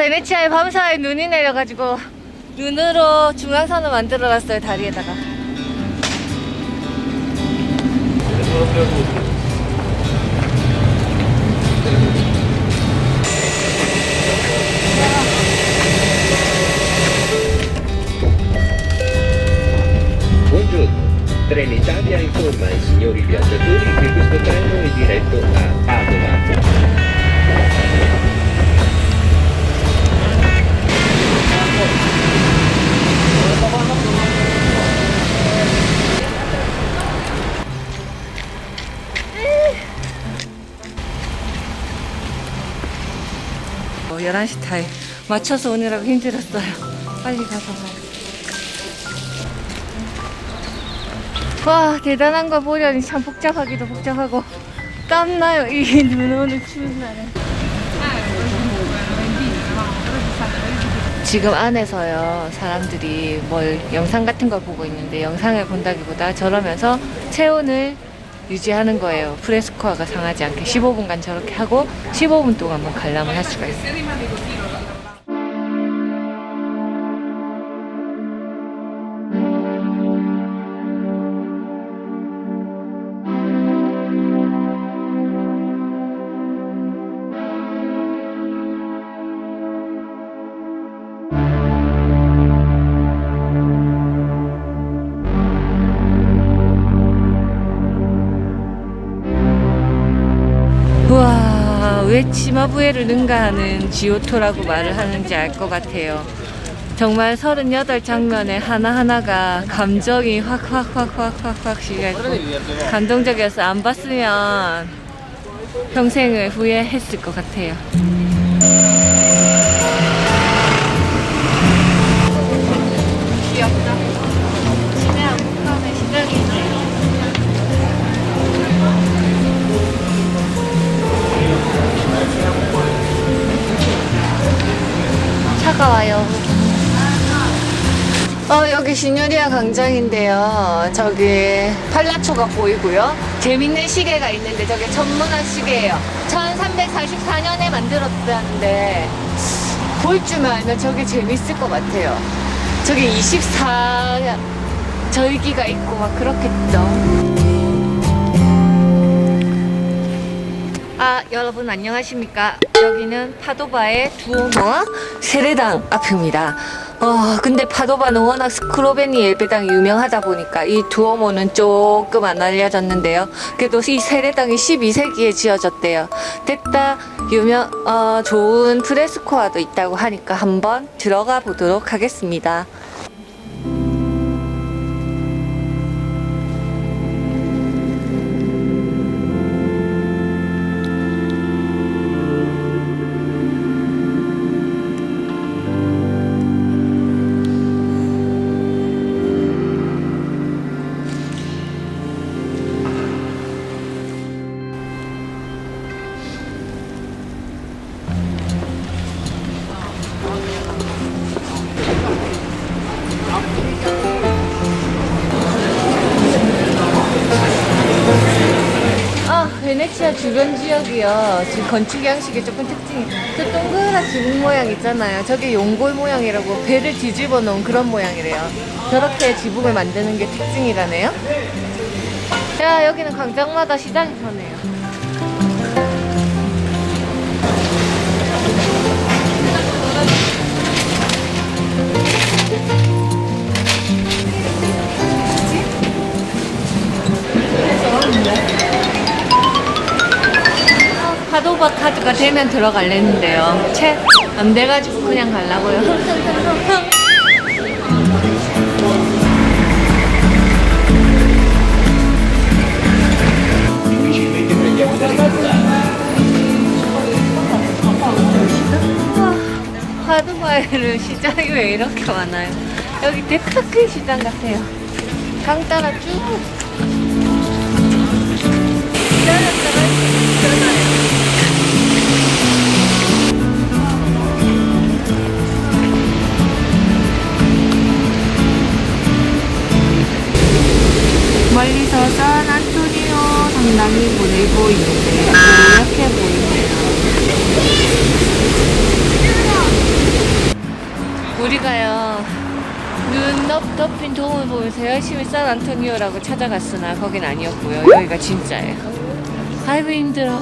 베네치아에 밤사이 눈이 내려가지고 눈으로 중앙선을 만들어놨어요 다리에다가. 11시 타임 맞춰서 오느라고 힘들었어요. 빨리 가서 봐요. 와 대단한 거 보려니 참 복잡하기도 복잡하고 땀나요 이 눈 오는 추운 날에 지금 안에서요 사람들이 뭘 영상 같은 걸 보고 있는데 영상을 본다기보다 저러면서 체온을 유지하는 거예요. 프레스코어가 상하지 않게 15분간 저렇게 하고 15분 동안만 관람을 할 수가 있어요 치마부에를 능가하는 지오토라고 말을 하는지 알 것 같아요. 정말 38 장면의 하나하나가 감정이 확 확 확 확 확확 실려있고 감동적이어서 안 봤으면 평생을 후회했을 것 같아요 여기 시뉴리아 광장인데요. 저기 팔라초가 보이고요. 재밌는 시계가 있는데 저게 전문한 시계예요. 1344년에 만들었다는데 볼 줄만 알면 저게 재밌을 것 같아요. 저게 24 절기가 있고 막 그렇겠죠. 아 여러분 안녕하십니까 여기는 파도바의 두오모 세례당 앞입니다 어 근데 파도바는 워낙 스크로베니 예배당이 유명하다 보니까 이 두오모는 조금 안 알려졌는데요. 그래도 이 세례당이 12세기에 지어졌대요. 됐다. 유명 어 좋은 프레스코아도 있다고 하니까 한번 들어가 보도록 하겠습니다 베네치아 주변 지역이요. 지금 건축 양식이 조금 특징이. 저 동그란 지붕 모양 있잖아요. 저게 용골 모양이라고 배를 뒤집어 놓은 그런 모양이래요. 저렇게 지붕을 만드는 게 특징이라네요. 야, 여기는 광장마다 시장이 서네요. 카드가 되면 들어갈랬는데요. 채 안 돼가지고 그냥 가려고요. 파도바에는 시장이 왜 이렇게 많아요? 여기 데카큰 시장 같아요. 강 따라 쭉. 산 안토니오 성당이 보이고 있는데 이렇게 보이네요. 우리가요 눈 덮, 덮인 도움을 보면서 열심히 산 안토니오라고 찾아갔으나 거긴 아니었고요 여기가 진짜예요 아이고 힘들어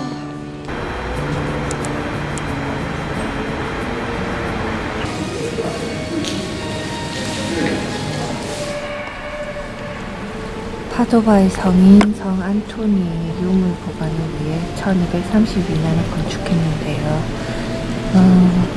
파도바의 성인 성 안토니의 유물 보관을 위해 1232년에 건축했는데요. 어,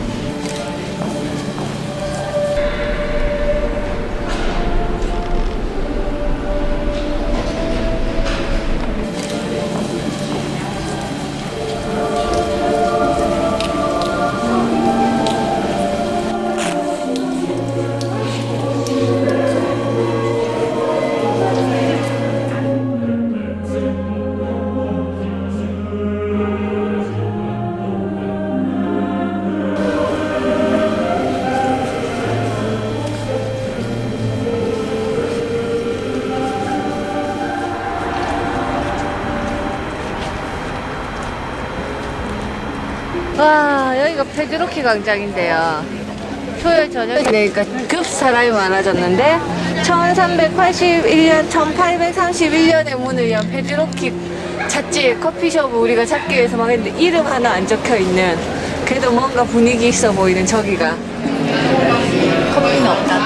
와 여기가 페드로키 광장인데요. 토요일 저녁에 되니까 급 사람이 많아졌는데 1381년, 1831년에 문을 연 페드로키 찻집 커피숍을 우리가 찾기 위해서 막 했는데 이름 하나 안 적혀 있는 그래도 뭔가 분위기 있어 보이는 저기가 커피는 없다.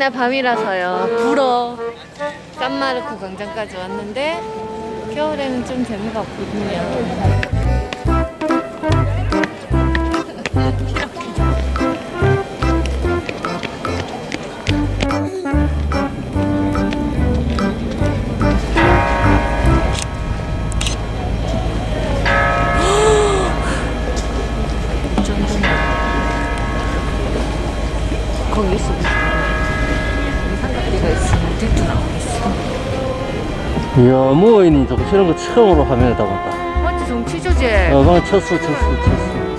베네치아 마지막 날 밤이라서요. 불어. 깐마르코 광장까지 왔는데 겨울에는 좀 재미가 없거든요. 이야, 무어인이 저거 저런 거 처음으로 화면에 담았다. 맞지 정치 조제 어, 방금 쳤어, 쳤어, 쳤어.